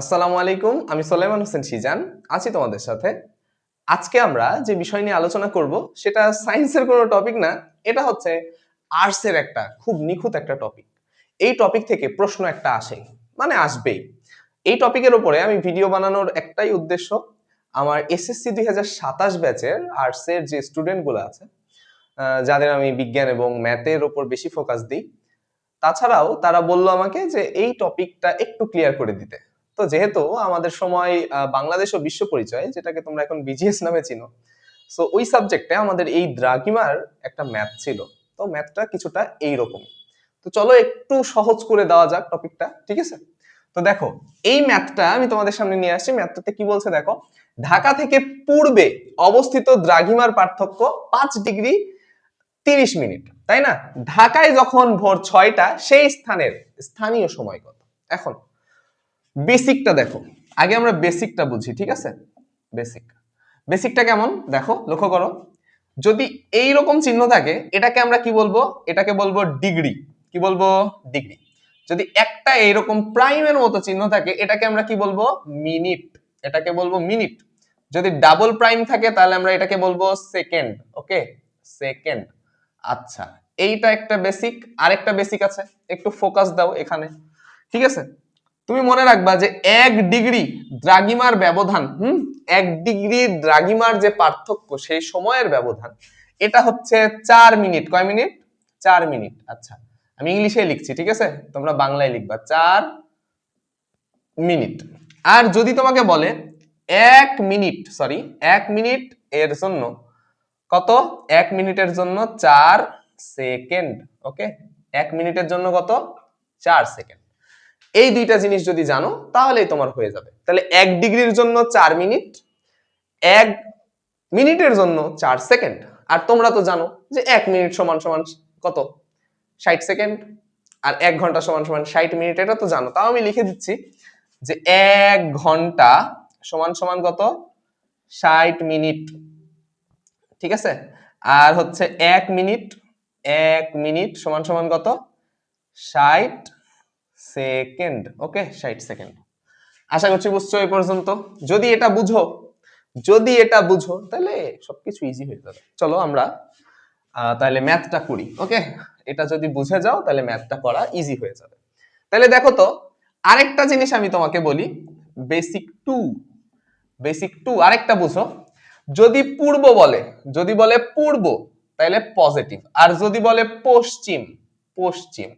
আসসালামু আলাইকুম, আমি সোলাইমান হোসেন সিজান আছি তোমাদের সাথে। আজকে আমরা যে বিষয় নিয়ে আলোচনা করব, সেটা সায়েন্সের কোনো টপিক না, এটা হচ্ছে আর্টসের একটা খুব নিখুঁত একটা টপিক এই টপিক থেকে প্রশ্ন একটা আসে মানে আসবেই। এই টপিকের উপরে আমি ভিডিও বানানোর একটাই উদ্দেশ্য, আমার এসএসসি দুই হাজার সাতাশ ব্যাচের আর্টসের যে স্টুডেন্টগুলো আছে যাদের আমি বিজ্ঞান এবং ম্যাথের ওপর বেশি ফোকাস দিই, তাছাড়াও তারা বলল আমাকে যে এই টপিকটা একটু ক্লিয়ার করে দিতে। তো যেহেতু আমাদের সময় বাংলাদেশ ও বিশ্ব পরিচয়, যেটাকে তোমরা এখন বিজিএস নামে চিনো সো ওই সাবজেক্টে আমাদের এই দ্রাঘিমার একটা ম্যাথ ছিল। তো ম্যাথটা কিছুটা এইরকম। তো চলো একটু সহজ করে দেওয়া যাক টপিকটা ঠিক আছে? তো দেখো, এই ম্যাথটা আমি তোমাদের সামনে নিয়ে আসছি। ম্যাথটাতে কি বলছে দেখো, ঢাকা থেকে পূর্বে অবস্থিত দ্রাঘিমার পার্থক্য পাঁচ ডিগ্রি তিরিশ মিনিট, তাই না? ঢাকায় যখন ভোর ছয়টা, সেই স্থানের স্থানীয় সময় কত? এখন বেসিকটা দেখো। আগে আমরা বেসিকটা বুঝি, ঠিক আছে? বেসিক বেসিকটা কেমন? দেখো, লক্ষ্য করো। যদি এই রকম চিহ্ন থাকে, এটাকে আমরা কি বলব? এটাকে বলব ডিগ্রি কি বলব? ডিগ্রি যদি একটা এইরকম প্রাইমের মতো চিহ্ন থাকে, এটাকে আমরা কি বলব? মিনিট এটাকে বলব মিনিট যদি ডাবল প্রাইম থাকে, তাহলে আমরা এটাকে বলব সেকেন্ড ওকে সেকেন্ড আচ্ছা এইটা একটা বেসিক আরেকটা বেসিক আছে। একটু ফোকাস দাও এখানে। ঠিক আছে? তুমি মনে রাখবা যে এক ডিগ্রি দ্রাগিমার ব্যবধান, হুম? এক ডিগ্রি দ্রাগিমার যে পার্থক্য সেই সময়ের ব্যবধান, এটা হচ্ছে চার মিনিট। কয় মিনিট? চার মিনিট। আচ্ছা আমি ইংলিশে লিখছি, ঠিক আছে? তোমরা বাংলায় লিখবা। চার মিনিট। আর যদি তোমাকে বলে এক মিনিট সরি এক মিনিট এর জন্য কত? এক মিনিটের জন্য চার সেকেন্ড ওকে এক মিনিটের জন্য কত? চার সেকেন্ড। এই দুইটা জিনিস যদি জানো, তাহলেই তোমার হয়ে যাবে। তাহলে এক ডিগ্রির জন্য চার মিনিট, এক মিনিটের জন্য চার সেকেন্ড। আর তোমরা তো জানো যে এক মিনিট সমান সমান কত? ষাট সেকেন্ড। আর এক ঘণ্টা সমান সমান ষাট মিনিট, এটা তো জানো। তাও আমি লিখে দিচ্ছি যে এক ঘণ্টা সমান সমান কত? ষাট মিনিট। ঠিক আছে? আর হচ্ছে এক মিনিট এক মিনিট সমান সমান কত? ষাট সেকেন্ড, ওকে? ষাট সেকেন্ড। আশা করছি বুঝছ এই পর্যন্ত। যদি এটা বুঝো, যদি এটা বুঝো, তাহলে সবকিছু ইজি হয়ে যাবে। চলো আমরা তাহলে ম্যাথটা করি, ওকে? এটা যদি বুঝে যাও, তাহলে ম্যাথটা করা ইজি হয়ে যাবে। তাহলে দেখো তো, আরেকটা জিনিস আমি তোমাকে বলি বেসিক টু বেসিক টু আরেকটা বুঝো। যদি পূর্ব বলে, যদি বলে পূর্ব, তাহলে পজিটিভ আর যদি বলে পশ্চিম পশ্চিম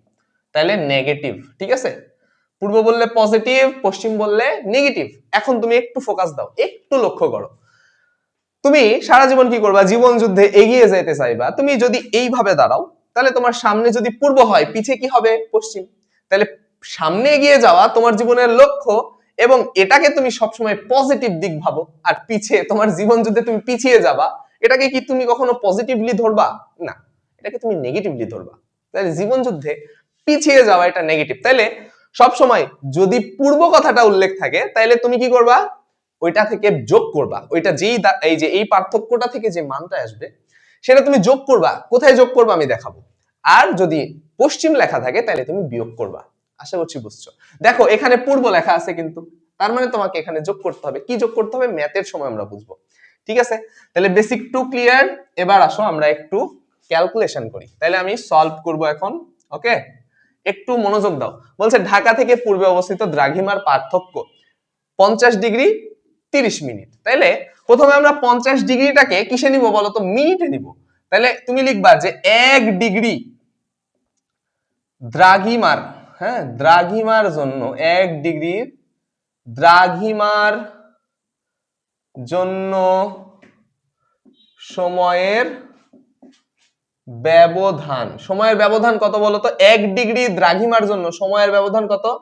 তাহলে নেগেটিভ ঠিক আছে? পূর্ব বললে পজিটিভ পশ্চিম বললে নেগেটিভ এখন তুমি একটু ফোকাস দাও, একটু লক্ষ্য করো। তুমি সারা জীবন কি করবা? জীবন যুদ্ধে এগিয়ে যেতে চাইবা। তুমি যদি এইভাবে দাঁড়াও, তাহলে তোমার সামনে যদি পূর্ব হয়, পিছে কি হবে? পশ্চিম। তাহলে সামনে এগিয়ে যাওয়া তোমার জীবনের লক্ষ্য এবং এটাকে তুমি সবসময় পজিটিভ দিক ভাবো। আর পিছে তোমার জীবন যুদ্ধে তুমি পিছিয়ে যাবা, এটাকে কি তুমি কখনো পজিটিভলি ধরবা? না, এটাকে তুমি নেগেটিভলি ধরবা। তাহলে জীবন যুদ্ধে পিছিয়ে যাওয়া এটা নেগেটিভ তাইলে সব সময় যদি পূর্ব কথাটা উল্লেখ থাকে তাহলে তুমি কি করবা? ওইটা থেকে যোগ করবা। ওইটা যেই এই যে এই পার্থক্যটা থেকে যে মানটা আসবে, সেটা তুমি যোগ করবা। কোথায় যোগ করবা আমি দেখাবো। আর যদি পশ্চিম লেখা থাকে তাহলে তুমি বিয়োগ করবা। আশা করছি বুঝছ? দেখো, এখানে পূর্ব লেখা আছে কিন্তু, তার মানে তোমাকে এখানে যোগ করতে হবে। কি যোগ করতে হবে? ম্যাথের সময় আমরা বুঝব। ঠিক আছে? তাহলে বেসিক টু ক্লিয়ার এবার আসো, আমরা একটু ক্যালকুলেশন করি। তাহলে আমি সলভ করব এখন ওকে একটু মনোযোগ দাও। বলছে, ঢাকা থেকে পূর্বে অবস্থিত দ্রাঘিমার পার্থক্য পঞ্চাশ ডিগ্রি তিরিশ মিনিট। তাইলে প্রথমে আমরা পঞ্চাশ ডিগ্রিটাকে কিসে নিব বলতো? মিনিটে নিব। তাহলে তুমি লিখবা যে এক ডিগ্রি দ্রাঘিমার হ্যাঁ দ্রাঘিমার জন্য, এক ডিগ্রির দ্রাঘিমার জন্য সময়ের ব্যবধান। সময়ের ব্যবধান কত বলতো? এক ডিগ্রি দ্রাঘিমার জন্য সময়ের ব্যবধান কত?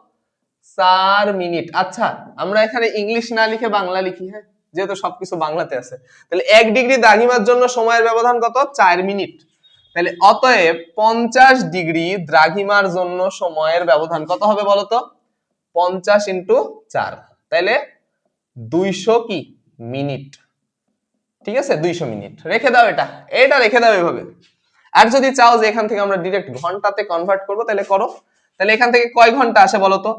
চার মিনিট। আচ্ছা আমরা এখানে ইংলিশ না লিখে বাংলা লিখি হ্যাঁ? যেহেতু সবকিছু বাংলাতে আছে। তাহলে এক ডিগ্রি দ্রাঘিমার জন্য সময়ের ব্যবধান কত? চার মিনিট। তাহলে অতএব পঞ্চাশ ডিগ্রি দ্রাঘিমার জন্য সময়ের ব্যবধান কত হবে বলতো? পঞ্চাশ ইন্টু চার। তাহলে দুইশো কি? মিনিট। ঠিক আছে? দুইশো মিনিট। রেখে দাও এটা। এটা রেখে দাও এভাবে। আর যদি চাও যে এখান থেকে আমরা ডিরেক্ট ঘন্টাতে কনভার্ট করব, তাহলে করো। তাহলে এখান থেকে কয় ঘণ্টা আসে বলো তো?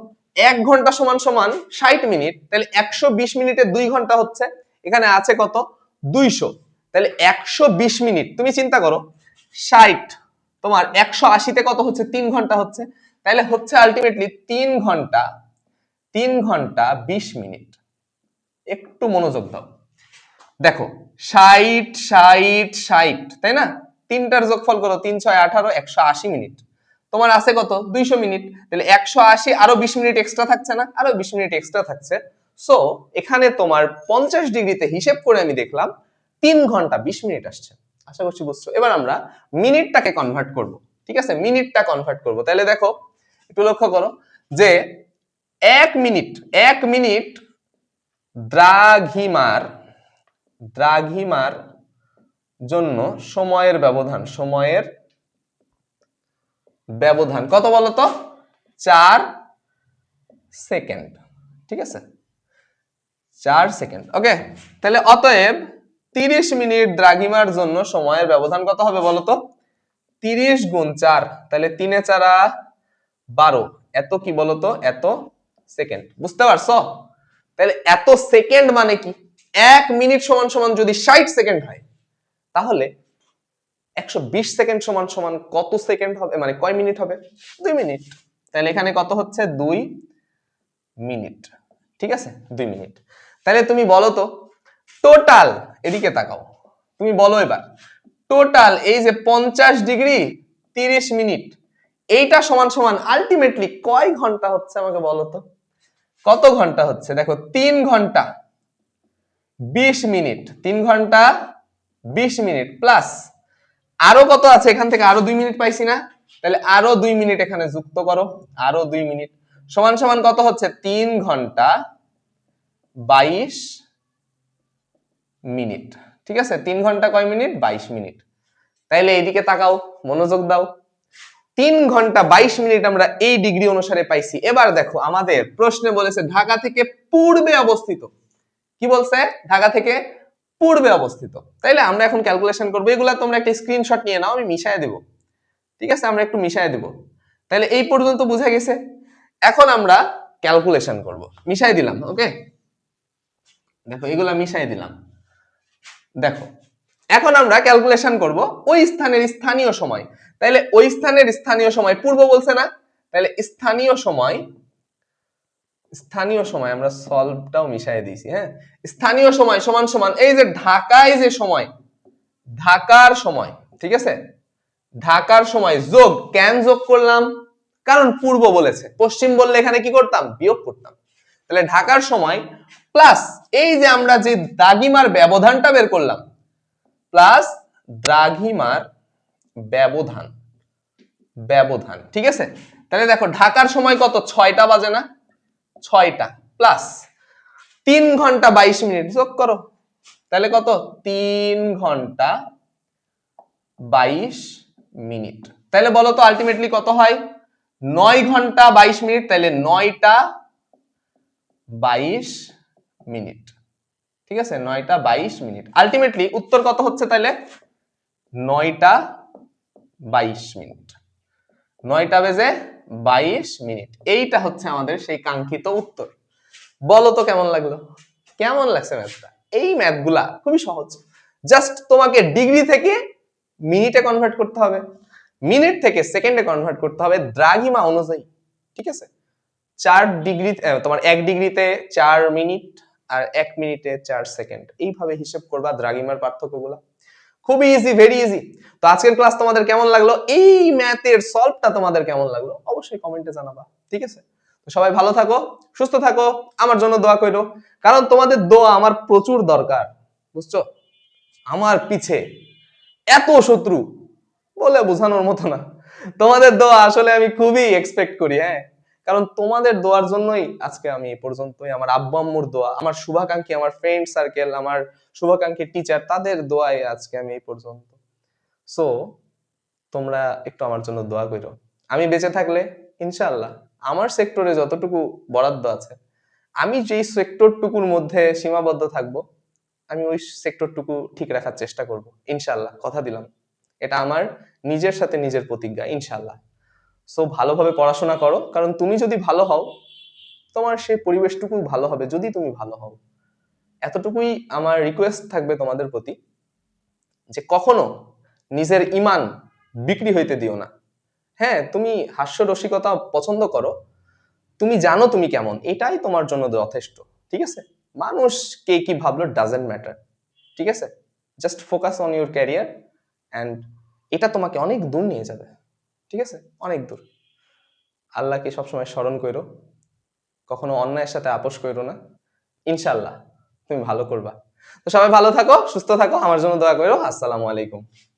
এক ঘণ্টা সমান সমান ষাট মিনিট, তাহলে একশো বিশ মিনিটে দুই ঘণ্টা হচ্ছে। এখানে আছে কত? দুইশো। তাহলে একশো বিশ মিনিট, তুমি চিন্তা করো, ষাট, তোমার একশো আশিতে কত হচ্ছে? তিন ঘণ্টা হচ্ছে। তাহলে হচ্ছে আলটিমেটলি তিন ঘণ্টা তিন ঘণ্টা বিশ মিনিট। একটু মনোযোগ দাও। দেখো, ষাট ষাট ষাট, তাই না? তিনটার যোগফল করো তিন, ছয়, আঠারো, একশো আশি মিনিট। তোমার আছে কত? দুইশো মিনিট। তাহলে একশো আশি, আরও বিশ মিনিট এক্সট্রা থাকছে না? আরও বিশ মিনিট এক্সট্রা থাকছে। সো এখানে তোমার পঞ্চাশ ডিগ্রিতে হিসেব করে আমি দেখলাম, তিন ঘণ্টা বিশ মিনিট আসছে। আশা করছি বুঝছ? এবার আমরা মিনিটটাকে কনভার্ট করব। ঠিক আছে? মিনিটটা কনভার্ট করব। তাহলে দেখো, একটু লক্ষ্য করো যে এক মিনিট এক মিনিট দ্রাঘিমার দ্রাঘিমার জন্য সময়ের ব্যবধান সময়ের ব্যবধান। কত বলতো চার সেকেন্ড। ঠিক আছে? চার সেকেন্ড। ওকে, তাহলে অতএব তিরিশ মিনিট দ্রাঘিমার জন্য সময়ের ব্যবধান কত হবে বলতো তিরিশ গুণ চার, তাহলে তিনে চারা বারো। এত কি বলতো এত সেকেন্ড। বুঝতে পারছ? তাহলে এত সেকেন্ড মানে কি? এক মিনিট সমান সমান যদি ষাট সেকেন্ড হয় তাহলে একশো বিশ সেকেন্ড সমান সমান কত সেকেন্ড হবে? মানে কয় মিনিট হবে? দুই মিনিট। তাহলে এখানে কত হচ্ছে? দুই মিনিট। ঠিক আছে? দুই মিনিট। তাহলে তুমি বলো তো টোটাল এদিকে তাকাও। তুমি বলো এবার টোটাল এই যে পঞ্চাশ ডিগ্রি তিরিশ মিনিট, এইটা সমান সমান আলটিমেটলি কয় ঘণ্টা হচ্ছে আমাকে বলো তো? কত ঘণ্টা হচ্ছে? দেখো, তিন ঘণ্টা, বিশ মিনিট। তিন ঘণ্টা বিশ মিনিট প্লাস আরও কত আছে? এখান থেকে আরও দুই মিনিট পাইছি না। তাহলে আরও দুই মিনিট এখানে যুক্ত করো। আরও দুই মিনিট। সমান সমান কত হচ্ছে? তিন ঘণ্টা বাইশ মিনিট। ঠিক আছে? তিন ঘণ্টা কয় মিনিট? বাইশ মিনিট। তাইলে এইদিকে তাকাও, মনোযোগ দাও। তিন ঘণ্টা বাইশ মিনিট আমরা এই ডিগ্রি অনুসারে পাইছি। এবার দেখো, আমাদের প্রশ্নে বলেছে, ঢাকা থেকে পূর্বে অবস্থিত। কি বলছে? ঢাকা থেকে পূর্বে অবস্থিত। তাইলে আমরা এখন ক্যালকুলেশন করব। এগুলা তোমরা একটা স্ক্রিনশট নিয়ে নাও, আমি মিশায় দেব। ঠিক আছে? আমরা একটু মিশায় দেব। তাহলে এই পর্যন্ত বোঝা গেছে। এখন আমরা ক্যালকুলেশন করব। মিশাই দিলাম, ওকে? দেখো, এগুলা মিশাই দিলাম। দেখো, এখন আমরা ক্যালকুলেশন করব ওই স্থানের স্থানীয় সময়। তাহলে ওই স্থানের স্থানীয় সময় পূর্ব বলছে না? তাহলে স্থানীয় সময় স্থানীয় সময়, আমরা সলভটাও মিশাই দিয়েছি হ্যাঁ? স্থানীয় সময়, সমান সমান, এই যে ঢাকায় যে সময়, ঢাকার সময়, ঠিক আছে? ঢাকার সময় যোগ, কেন যোগ করলাম? কারণ পূর্ব বলেছে, পশ্চিম বললে এখানে কি করতাম? বিয়োগ করতাম। তাহলে ঢাকার সময় প্লাস এই যে আমরা যে দাগিমার ব্যবধানটা বের করলাম প্লাস দ্রাঘিমার ব্যবধান ব্যবধান, ঠিক আছে? তাহলে দেখো ঢাকার সময় কত? ছয়টা বাজে না? ছয়টা প্লাস তিন ঘণ্টা বাইশ মিনিট যোগ করো। তাহলে কত? তিন ঘণ্টা বাইশ মিনিট। তাহলে বলো তো আলটিমেটলি কত হয়? নয় ঘণ্টা বাইশ মিনিট, তাহলে নয়টা বাইশ মিনিট। ঠিক আছে? নয়টা বাইশ মিনিট। আলটিমেটলি উত্তর কত হচ্ছে তাহলে? নয়টা বাইশ মিনিট। নয়টা বেজে বাইশ মিনিট। এইটা হচ্ছে আমাদের সেই কাঙ্ক্ষিত উত্তর। বলো তো কেমন লাগল? কেমন লাগছে ম্যাথটা এই ম্যাথগুলা খুবই সহজ। জাস্ট তোমাকে ডিগ্রি থেকে মিনিটে কনভার্ট করতে হবে। মিনিট থেকে সেকেন্ডে কনভার্ট করতে হবে দ্রাঘিমা অনুযায়ী। ঠিক আছে? চার ডিগ্রি তোমার এক ডিগ্রিতে চার মিনিট আর এক মিনিটে চার সেকেন্ড এইভাবে হিসেব করবা দ্রাঘিমার পার্থক্যগুলা। খুবই ইজি ভেরি ইজি তো আজকের ক্লাস তোমাদের কেমন লাগল? এই ম্যাথের সলভটা তোমাদের কেমন লাগল? অবশ্যই কমেন্টে জানাবা, ঠিক আছে? তো সবাই ভালো থাকো, সুস্থ থাকো, আমার জন্য দোয়া করো। কারণ তোমাদের দোয়া আমার প্রচুর দরকার, বুঝছ? আমার পিছে এত শত্রু বলে বোঝানোর মতো না। তোমাদের দোয়া আসলে আমি খুবই এক্সপেক্ট করি হ্যাঁ? কারণ তোমাদের দোয়ার জন্যই আজকে আমি এই পর্যন্তই। আমার আব্বু আম্মুর দোয়া, আমার শুভাকাঙ্ক্ষী, আমার ফ্রেন্ড সার্কেল আমার শুভাকাঙ্ক্ষী টিচার তাদের দোয়াই আজকে আমি এই পর্যন্ত। সো তোমরা একটু আমার জন্য দোয়া করো। আমি বেঁচে থাকলে ইনশাল্লাহ আমার সেক্টরে যতটুকু বরাদ্দ আছে, আমি যেই সেক্টরটুকুর মধ্যে সীমাবদ্ধ থাকব, আমি ওই সেক্টরটুকু ঠিক রাখার চেষ্টা করব ইনশাল্লাহ কথা দিলাম। এটা আমার নিজের সাথে নিজের প্রতিজ্ঞা, ইনশাআল্লাহ। সো ভালোভাবে পড়াশোনা করো। কারণ তুমি যদি ভালো হও, তোমার সেই পরিবেশটুকু ভালো হবে যদি তুমি ভালো হও। এতটুকুই আমার রিকোয়েস্ট থাকবে তোমাদের প্রতি, যে কখনো নিজের ইমান বিক্রি হইতে দিও না। হ্যাঁ তুমি হাস্য রসিকতা পছন্দ করো, তুমি জানো তুমি কেমন, এটাই তোমার জন্য যথেষ্ট, ঠিক আছে? মানুষ কে কি ভাবলো ডাজেন্ট ম্যাটার ঠিক আছে? Just focus on your career and এটা তোমাকে অনেক দূর নিয়ে যাবে। ঠিক আছে? অনেক দূর। আল্লাহকে সবসময় স্মরণ করো কখনো অন্যায়ের সাথে আপোষ করো না। ইনশাল্লাহ তুমি ভালো করবা। তো সবাই ভালো থাকো, সুস্থ থাকো, আমার জন্য দোয়া করো আসসালামু আলাইকুম।